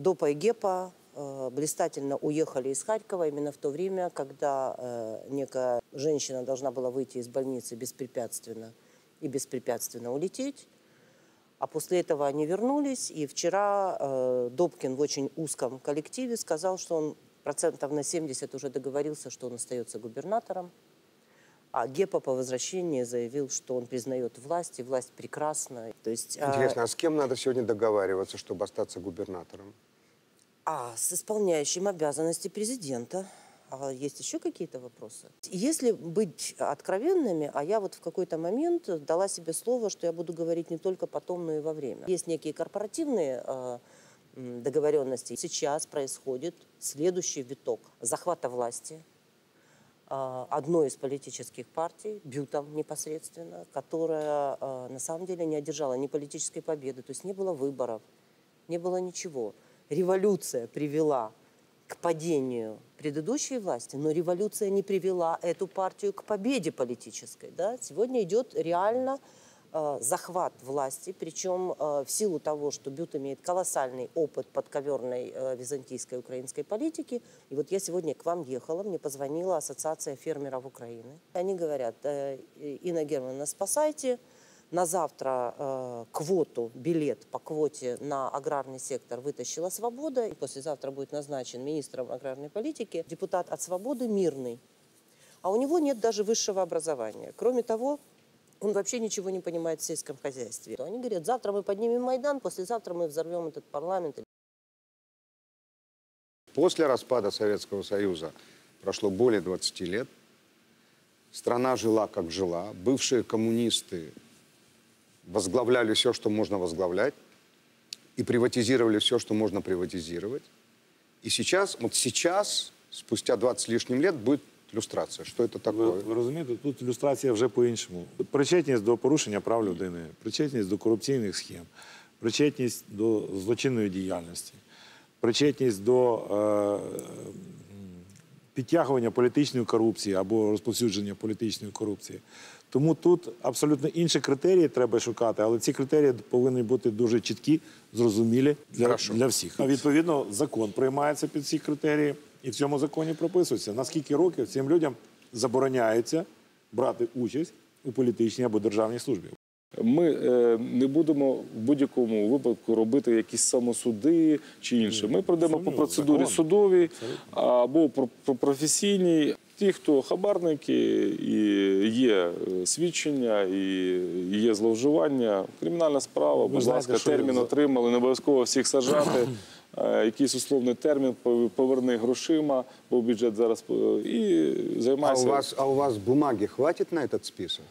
Допа и Гепа э, блистательно уехали из Харькова именно в то время, когда э, некая женщина должна была выйти из больницы беспрепятственно и беспрепятственно улететь. А после этого они вернулись, и вчера э, Добкин в очень узком коллективе сказал, что он процентов на 70 уже договорился, что он остается губернатором. А Гепа по возвращении заявил, что он признает власть, и власть прекрасна. То есть, а, Интересно, а с кем надо сегодня договариваться, чтобы остаться губернатором? А с исполняющим обязанности президента. А есть еще какие-то вопросы? Если быть откровенными, а я вот в какой-то момент дала себе слово, что я буду говорить не только потом, но и во время. Есть некие корпоративные э, договоренности. Сейчас происходит следующий виток захвата власти одной из политических партий, Бютом непосредственно, которая э, на самом деле не одержала ни политической победы, то есть не было выборов, не было ничего. Революция привела к падению предыдущей власти, но революция не привела эту партию к победе политической. Да? Сегодня идет реально захват власти, причем э, в силу того, что Бют имеет колоссальный опыт подковерной э, византийской украинской политики. И вот я сегодня к вам ехала, мне позвонила Ассоциация фермеров Украины. Они говорят, э, Инна Германовна, спасайте, на завтра э, квоту, билет по квоте на аграрный сектор вытащила «Свобода». И послезавтра будет назначен министром аграрной политики депутат от «Свободы» Мирный. А у него нет даже высшего образования. Кроме того, он вообще ничего не понимает в сельском хозяйстве. Они говорят, завтра мы поднимем Майдан, послезавтра мы взорвем этот парламент. После распада Советского Союза прошло более 20 лет. Страна жила, как жила. Бывшие коммунисты возглавляли все, что можно возглавлять. И приватизировали все, что можно приватизировать. И сейчас, вот сейчас, спустя 20 с лишним лет, будет люстрация. Что это Ви, ви розумієте, тут ілюстрація вже по-іншому. Причетність до порушення прав людини, причетність до корупційних схем, причетність до злочинної діяльності, причетність до е, підтягування політичної корупції або розповсюдження політичної корупції. Тому тут абсолютно інші критерії треба шукати, але ці критерії повинні бути дуже чіткі, зрозумілі для, для всіх. А відповідно, закон приймається під ці критерії, і в цьому законі прописується, на скільки років цим людям забороняється брати участь у політичній або державній службі. Ми е, не будемо в будь-якому випадку робити якісь самосуди чи інше. Ми пройдемо по процедурі судовій або про- про- професійній. Ті, хто хабарники, і є е, свідчення, і є зловживання, кримінальна справа, будь ласка, термін отримали, не обов'язково всіх сажати. Якийсь условний термін пов- поверни грошима, бо бюджет зараз і А у, вас, а у вас бумаги хватит на этот список?